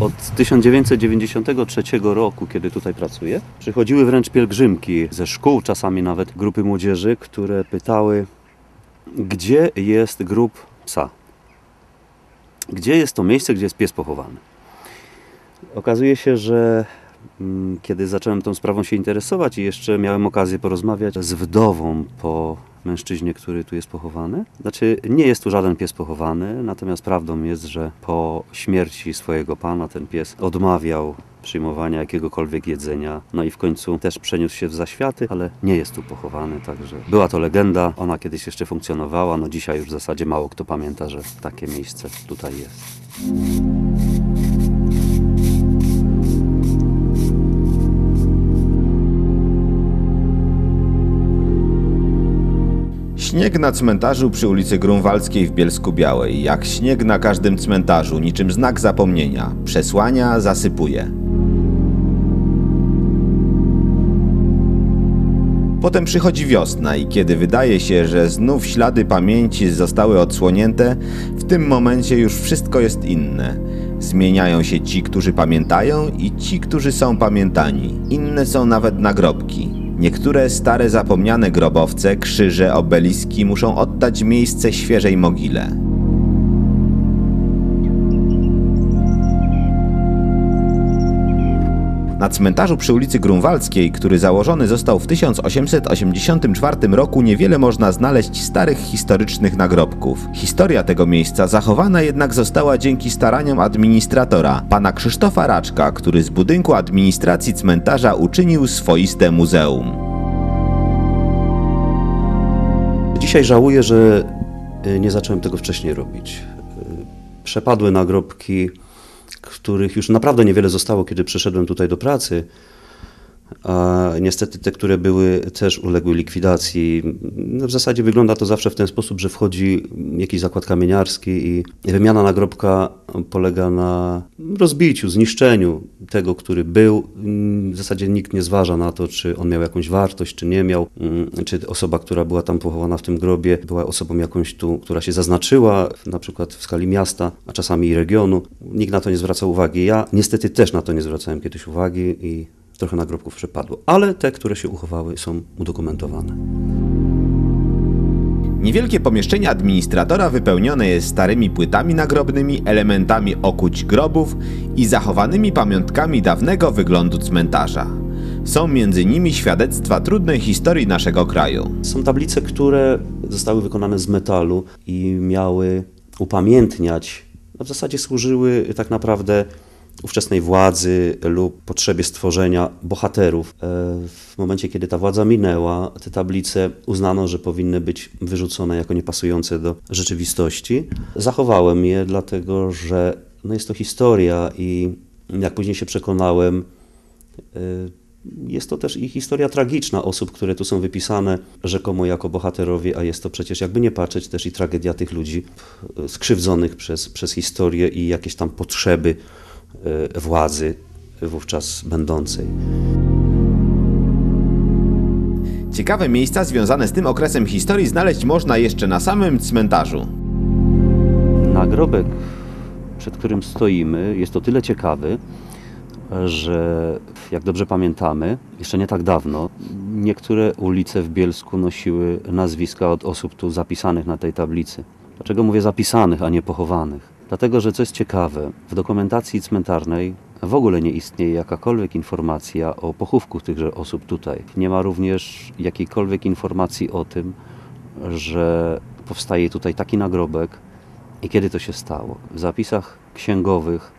Od 1993 roku, kiedy tutaj pracuję, przychodziły wręcz pielgrzymki ze szkół, czasami nawet grupy młodzieży, które pytały, gdzie jest grób psa? Gdzie jest to miejsce, gdzie jest pies pochowany? Okazuje się, że mm, kiedy zacząłem tą sprawą się interesować i jeszcze miałem okazję porozmawiać z wdową po mężczyźnie, który tu jest pochowany. Znaczy, nie jest tu żaden pies pochowany, natomiast prawdą jest, że po śmierci swojego pana ten pies odmawiał przyjmowania jakiegokolwiek jedzenia. No i w końcu też przeniósł się w zaświaty, ale nie jest tu pochowany, także była to legenda. Ona kiedyś jeszcze funkcjonowała, no dzisiaj już w zasadzie mało kto pamięta, że takie miejsce tutaj jest. Śnieg na cmentarzu przy ulicy Grunwaldzkiej w Bielsku Białej, jak śnieg na każdym cmentarzu, niczym znak zapomnienia, przesłania, zasypuje. Potem przychodzi wiosna i kiedy wydaje się, że znów ślady pamięci zostały odsłonięte, w tym momencie już wszystko jest inne. Zmieniają się ci, którzy pamiętają i ci, którzy są pamiętani. Inne są nawet nagrobki. Niektóre stare zapomniane grobowce, krzyże, obeliski muszą oddać miejsce świeżej mogile. Na cmentarzu przy ulicy Grunwaldzkiej, który założony został w 1884 roku, niewiele można znaleźć starych historycznych nagrobków. Historia tego miejsca zachowana jednak została dzięki staraniom administratora, pana Krzysztofa Raczka, który z budynku administracji cmentarza uczynił swoiste muzeum. Dzisiaj żałuję, że y, nie zacząłem tego wcześniej robić. Y, Przepadły nagrobki, których już naprawdę niewiele zostało, kiedy przyszedłem tutaj do pracy. A niestety te, które były, też uległy likwidacji. No w zasadzie wygląda to zawsze w ten sposób, że wchodzi jakiś zakład kamieniarski i wymiana nagrobka polega na rozbiciu, zniszczeniu tego, który był. W zasadzie nikt nie zważa na to, czy on miał jakąś wartość, czy nie miał, czy osoba, która była tam pochowana w tym grobie, była osobą jakąś tu, która się zaznaczyła, na przykład w skali miasta, a czasami i regionu. Nikt na to nie zwracał uwagi. Ja niestety też na to nie zwracałem kiedyś uwagi i trochę nagrobków przepadło, ale te, które się uchowały, są udokumentowane. Niewielkie pomieszczenie administratora wypełnione jest starymi płytami nagrobnymi, elementami okuć grobów i zachowanymi pamiątkami dawnego wyglądu cmentarza. Są między nimi świadectwa trudnej historii naszego kraju. Są tablice, które zostały wykonane z metalu i miały upamiętniać, no w zasadzie służyły tak naprawdę ówczesnej władzy lub potrzebie stworzenia bohaterów. E, W momencie, kiedy ta władza minęła, te tablice uznano, że powinny być wyrzucone jako niepasujące do rzeczywistości. Zachowałem je, dlatego że no jest to historia i jak później się przekonałem, e, jest to też i historia tragiczna osób, które tu są wypisane rzekomo jako bohaterowie, a jest to przecież, jakby nie patrzeć, też i tragedia tych ludzi e, skrzywdzonych przez, przez historię i jakieś tam potrzeby władzy wówczas będącej. Ciekawe miejsca związane z tym okresem historii znaleźć można jeszcze na samym cmentarzu. Nagrobek, przed którym stoimy, jest o tyle ciekawy, że jak dobrze pamiętamy, jeszcze nie tak dawno, niektóre ulice w Bielsku nosiły nazwiska od osób tu zapisanych na tej tablicy. Dlaczego mówię zapisanych, a nie pochowanych? Dlatego, że co jest ciekawe, w dokumentacji cmentarnej w ogóle nie istnieje jakakolwiek informacja o pochówku tychże osób tutaj. Nie ma również jakiejkolwiek informacji o tym, że powstaje tutaj taki nagrobek i kiedy to się stało. W zapisach księgowych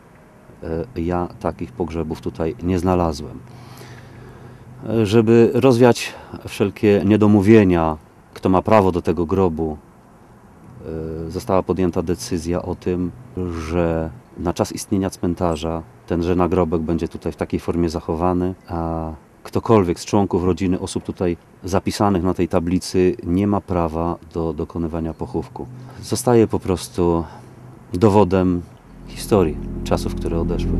e, ja takich pogrzebów tutaj nie znalazłem. E, Żeby rozwiać wszelkie niedomówienia, kto ma prawo do tego grobu, została podjęta decyzja o tym, że na czas istnienia cmentarza tenże nagrobek będzie tutaj w takiej formie zachowany, a ktokolwiek z członków rodziny osób tutaj zapisanych na tej tablicy nie ma prawa do dokonywania pochówku. Zostaje po prostu dowodem historii, czasów, które odeszły.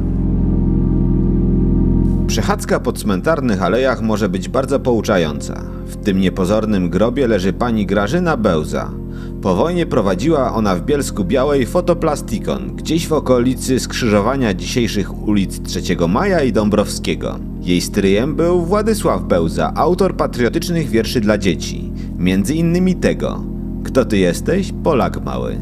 Przechadzka po cmentarnych alejach może być bardzo pouczająca. W tym niepozornym grobie leży pani Grażyna Bełza. Po wojnie prowadziła ona w Bielsku Białej fotoplastikon, gdzieś w okolicy skrzyżowania dzisiejszych ulic 3 Maja i Dąbrowskiego. Jej stryjem był Władysław Bełza, autor patriotycznych wierszy dla dzieci. Między innymi tego Kto ty jesteś? Polak mały.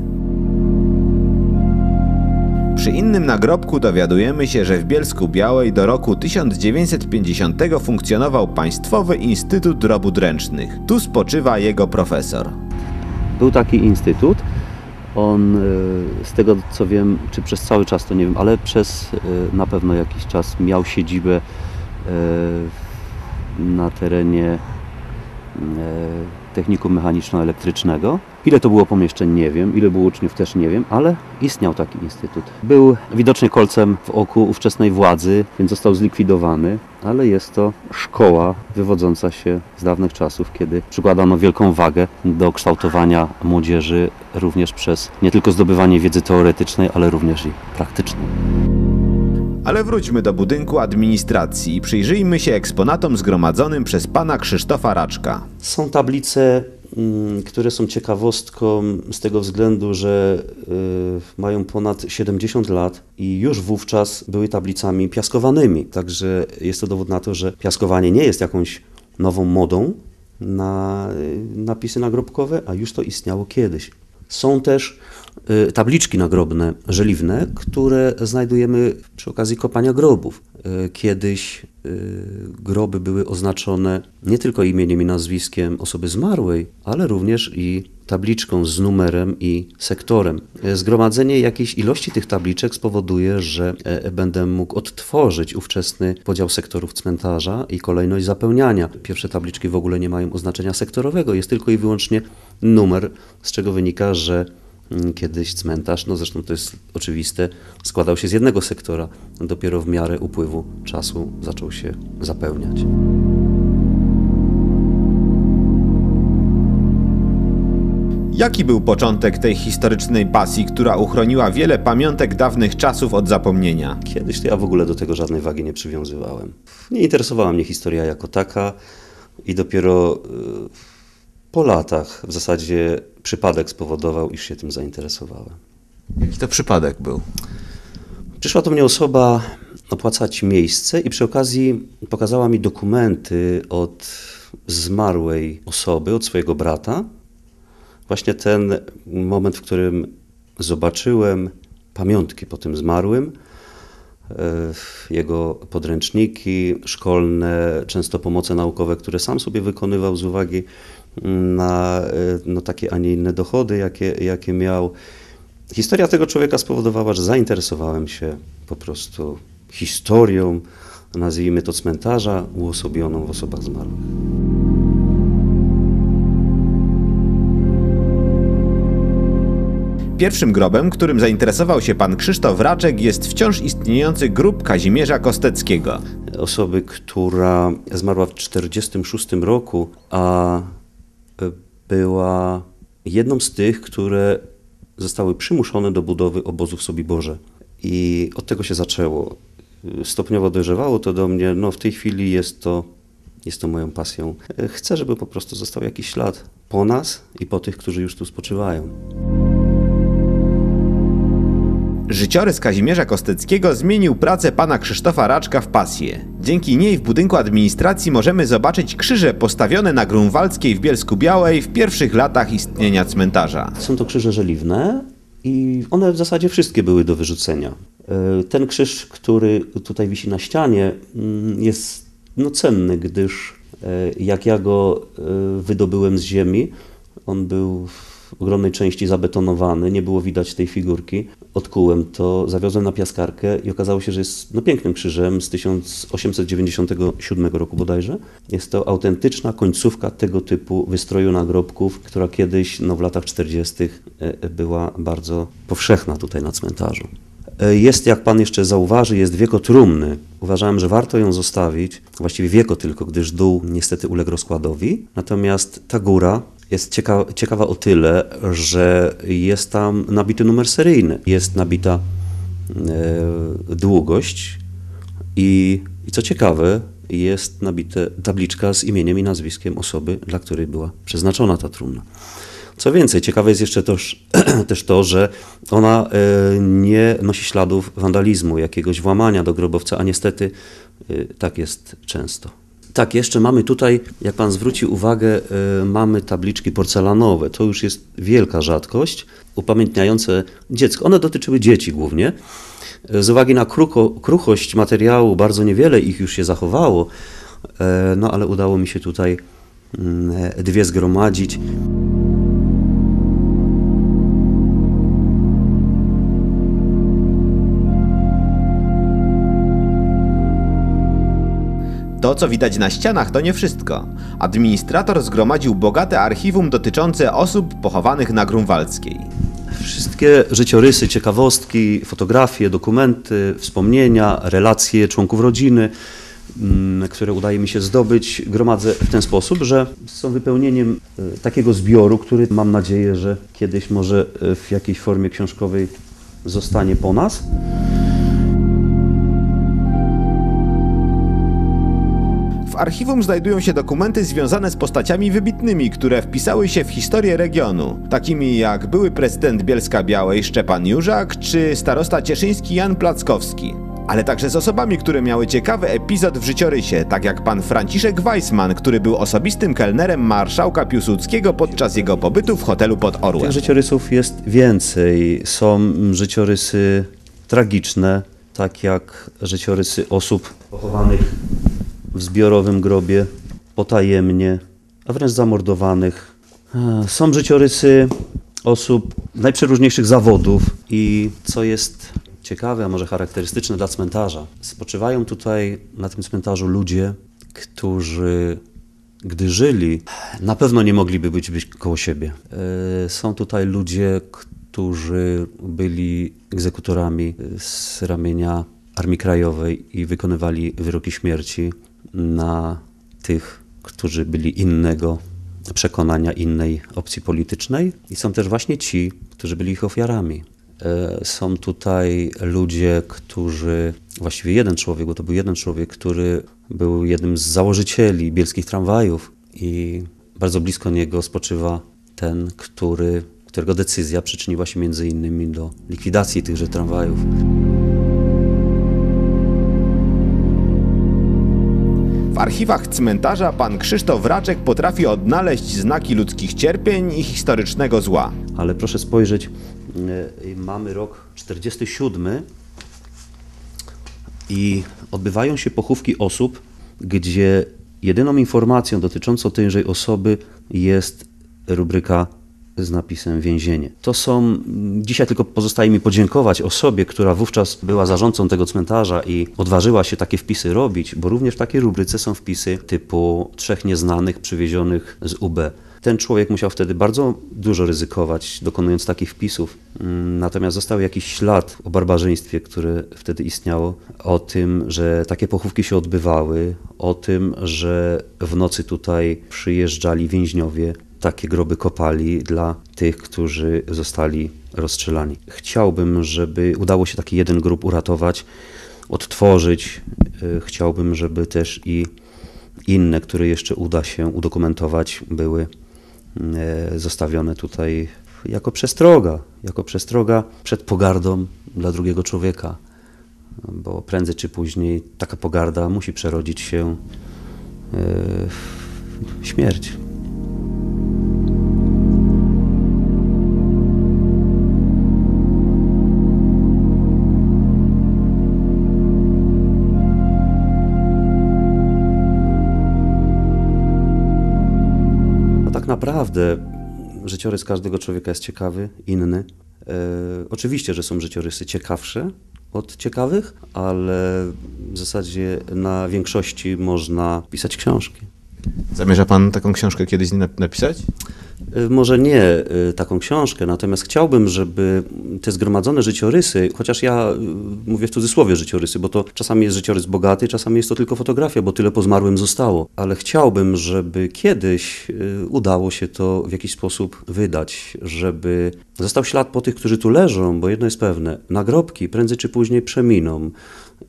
Przy innym nagrobku dowiadujemy się, że w Bielsku Białej do roku 1950 funkcjonował Państwowy Instytut Robót Ręcznych. Tu spoczywa jego profesor. Był taki instytut. On, e, z tego co wiem, czy przez cały czas to nie wiem, ale przez e, na pewno jakiś czas miał siedzibę e, na terenie technikum mechaniczno-elektrycznego. Ile to było pomieszczeń, nie wiem, ile było uczniów, też nie wiem, ale istniał taki instytut. Był widocznie kolcem w oku ówczesnej władzy, więc został zlikwidowany, ale jest to szkoła wywodząca się z dawnych czasów, kiedy przykładano wielką wagę do kształtowania młodzieży również przez nie tylko zdobywanie wiedzy teoretycznej, ale również i praktycznej. Ale wróćmy do budynku administracji i przyjrzyjmy się eksponatom zgromadzonym przez pana Krzysztofa Raczka. Są tablice, mm, które są ciekawostką z tego względu, że y, mają ponad 70 lat i już wówczas były tablicami piaskowanymi. Także jest to dowód na to, że piaskowanie nie jest jakąś nową modą na y, napisy nagrobkowe, a już to istniało kiedyś. Są też y, tabliczki nagrobne, żeliwne, które znajdujemy przy okazji kopania grobów. Y, Kiedyś y, groby były oznaczone nie tylko imieniem i nazwiskiem osoby zmarłej, ale również i tabliczką z numerem i sektorem. Y, Zgromadzenie jakiejś ilości tych tabliczek spowoduje, że e, będę mógł odtworzyć ówczesny podział sektorów cmentarza i kolejność zapełniania. Pierwsze tabliczki w ogóle nie mają oznaczenia sektorowego, jest tylko i wyłącznie numer, z czego wynika, że kiedyś cmentarz, no zresztą to jest oczywiste, składał się z jednego sektora. Dopiero w miarę upływu czasu zaczął się zapełniać. Jaki był początek tej historycznej pasji, która uchroniła wiele pamiątek dawnych czasów od zapomnienia? Kiedyś to ja w ogóle do tego żadnej wagi nie przywiązywałem. Nie interesowała mnie historia jako taka i dopiero y, po latach w zasadzie przypadek spowodował, iż się tym zainteresowałem. Jaki to przypadek był? Przyszła do mnie osoba opłacać miejsce i przy okazji pokazała mi dokumenty od zmarłej osoby, od swojego brata. Właśnie ten moment, w którym zobaczyłem pamiątki po tym zmarłym, e, jego podręczniki szkolne, często pomoce naukowe, które sam sobie wykonywał z uwagi na e, no, takie, a nie inne dochody, jakie, jakie miał. Historia tego człowieka spowodowała, że zainteresowałem się po prostu historią, nazwijmy to cmentarza, uosobioną w osobach zmarłych. Pierwszym grobem, którym zainteresował się pan Krzysztof Raczek jest wciąż istniejący grób Kazimierza Kosteckiego. Osoby, która zmarła w 1946 roku, a była jedną z tych, które zostały przymuszone do budowy obozu w Sobiborze. I od tego się zaczęło. Stopniowo dojrzewało to do mnie. No w tej chwili jest to, jest to moją pasją. Chcę, żeby po prostu został jakiś ślad po nas i po tych, którzy już tu spoczywają. Życiorys Kazimierza Kosteckiego zmienił pracę pana Krzysztofa Raczka w pasję. Dzięki niej w budynku administracji możemy zobaczyć krzyże postawione na Grunwaldzkiej w Bielsku Białej w pierwszych latach istnienia cmentarza. Są to krzyże żeliwne i one w zasadzie wszystkie były do wyrzucenia. E, Ten krzyż, który tutaj wisi na ścianie, mm, jest no, cenny, gdyż e, jak ja go e, wydobyłem z ziemi, on był ogromnej części zabetonowany, nie było widać tej figurki. Odkułem to, zawiozłem na piaskarkę i okazało się, że jest no, pięknym krzyżem z 1897 roku bodajże. Jest to autentyczna końcówka tego typu wystroju nagrobków, która kiedyś no, w latach 40. e, była bardzo powszechna tutaj na cmentarzu. E, Jest, jak pan jeszcze zauważy, jest wiekotrumny. Uważałem, że warto ją zostawić, właściwie wieko tylko, gdyż dół niestety uległ rozkładowi. Natomiast ta góra jest cieka ciekawa o tyle, że jest tam nabity numer seryjny. Jest nabita e, długość i, i co ciekawe, jest nabita tabliczka z imieniem i nazwiskiem osoby, dla której była przeznaczona ta trumna. Co więcej, ciekawe jest jeszcze też, też to, że ona e, nie nosi śladów wandalizmu, jakiegoś włamania do grobowca, a niestety e, tak jest często. Tak, jeszcze mamy tutaj, jak pan zwróci uwagę, e, mamy tabliczki porcelanowe. To już jest wielka rzadkość, upamiętniające dziecko. One dotyczyły dzieci głównie. E, Z uwagi na krucho, kruchość materiału, bardzo niewiele ich już się zachowało, e, no ale udało mi się tutaj mm, dwie zgromadzić. To, co widać na ścianach, to nie wszystko. Administrator zgromadził bogate archiwum dotyczące osób pochowanych na Grunwaldzkiej. Wszystkie życiorysy, ciekawostki, fotografie, dokumenty, wspomnienia, relacje członków rodziny, mm, które udaje mi się zdobyć, gromadzę w ten sposób, że są wypełnieniem e, takiego zbioru, który mam nadzieję, że kiedyś może e, w jakiejś formie książkowej zostanie po nas. W archiwum znajdują się dokumenty związane z postaciami wybitnymi, które wpisały się w historię regionu, takimi jak były prezydent Bielska Białej Szczepan Jurzak czy starosta cieszyński Jan Plackowski. Ale także z osobami, które miały ciekawy epizod w życiorysie, tak jak pan Franciszek Weissman, który był osobistym kelnerem marszałka Piłsudskiego podczas jego pobytu w hotelu pod Orłem. Tych życiorysów jest więcej. Są życiorysy tragiczne, tak jak życiorysy osób pochowanych w zbiorowym grobie, potajemnie, a wręcz zamordowanych. E, Są życiorysy osób najprzeróżniejszych zawodów i co jest ciekawe, a może charakterystyczne dla cmentarza, spoczywają tutaj na tym cmentarzu ludzie, którzy gdy żyli, na pewno nie mogliby być, być koło siebie. E, Są tutaj ludzie, którzy byli egzekutorami z ramienia Armii Krajowej i wykonywali wyroki śmierci na tych, którzy byli innego przekonania, innej opcji politycznej. I są też właśnie ci, którzy byli ich ofiarami. E, Są tutaj ludzie, którzy, właściwie jeden człowiek, bo to był jeden człowiek, który był jednym z założycieli bielskich tramwajów i bardzo blisko niego spoczywa ten, który, którego decyzja przyczyniła się między innymi do likwidacji tychże tramwajów. Archiwach cmentarza pan Krzysztof Raczek potrafi odnaleźć znaki ludzkich cierpień i historycznego zła. Ale proszę spojrzeć, e, mamy rok 47 i odbywają się pochówki osób, gdzie jedyną informacją dotyczącą tejże osoby jest rubryka z napisem więzienie. To są, dzisiaj tylko pozostaje mi podziękować osobie, która wówczas była zarządcą tego cmentarza i odważyła się takie wpisy robić, bo również w takiej rubryce są wpisy typu trzech nieznanych przywiezionych z UB. Ten człowiek musiał wtedy bardzo dużo ryzykować, dokonując takich wpisów. Mm, Natomiast został jakiś ślad o barbarzyństwie, które wtedy istniało, o tym, że takie pochówki się odbywały, o tym, że w nocy tutaj przyjeżdżali więźniowie, takie groby kopali dla tych, którzy zostali rozstrzelani. Chciałbym, żeby udało się taki jeden grób uratować, odtworzyć. Y, Chciałbym, żeby też i inne, które jeszcze uda się udokumentować, były e, zostawione tutaj jako przestroga, jako przestroga przed pogardą dla drugiego człowieka, bo prędzej czy później taka pogarda musi przerodzić się e, w śmierć. Naprawdę życiorys każdego człowieka jest ciekawy, inny. E, oczywiście, że są życiorysy ciekawsze od ciekawych, ale w zasadzie na większości można pisać książki. Zamierza pan taką książkę kiedyś napisać? Y, Może nie y, taką książkę, natomiast chciałbym, żeby te zgromadzone życiorysy, chociaż ja y, mówię w cudzysłowie życiorysy, bo to czasami jest życiorys bogaty, czasami jest to tylko fotografia, bo tyle po zmarłym zostało, ale chciałbym, żeby kiedyś udało się to w jakiś sposób wydać, żeby został ślad po tych, którzy tu leżą, bo jedno jest pewne, nagrobki prędzej czy później przeminą.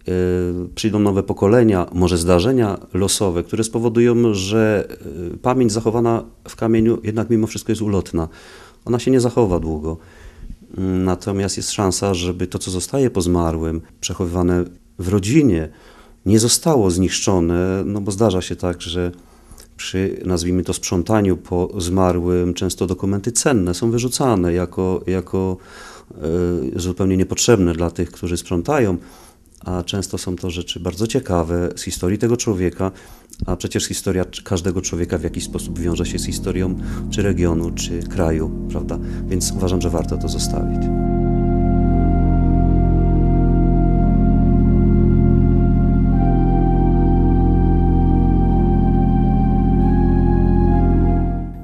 Y, Przyjdą nowe pokolenia, może zdarzenia losowe, które spowodują, że y, pamięć zachowana w kamieniu jednak mimo wszystko jest ulotna. Ona się nie zachowa długo. Mm, Natomiast jest szansa, żeby to, co zostaje po zmarłym, przechowywane w rodzinie, nie zostało zniszczone, no bo zdarza się tak, że przy, nazwijmy to, sprzątaniu po zmarłym, często dokumenty cenne są wyrzucane jako, jako e, zupełnie niepotrzebne dla tych, którzy sprzątają, a często są to rzeczy bardzo ciekawe z historii tego człowieka, a przecież historia każdego człowieka w jakiś sposób wiąże się z historią czy regionu, czy kraju, prawda? Więc uważam, że warto to zostawić.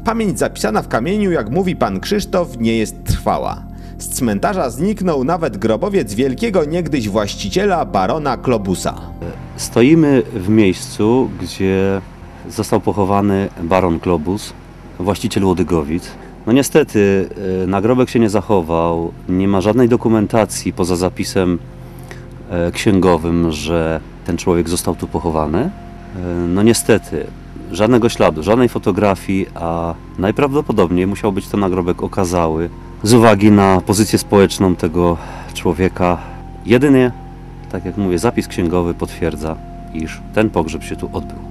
Pamięć zapisana w kamieniu, jak mówi pan Krzysztof, nie jest trwała. Z cmentarza zniknął nawet grobowiec wielkiego niegdyś właściciela barona Klobusa. Stoimy w miejscu, gdzie został pochowany baron Globus, właściciel Łodygowic. No niestety e, nagrobek się nie zachował, nie ma żadnej dokumentacji poza zapisem e, księgowym, że ten człowiek został tu pochowany. E, No niestety, żadnego śladu, żadnej fotografii, a najprawdopodobniej musiał być to nagrobek okazały z uwagi na pozycję społeczną tego człowieka. Jedynie tak jak mówię, zapis księgowy potwierdza, iż ten pogrzeb się tu odbył.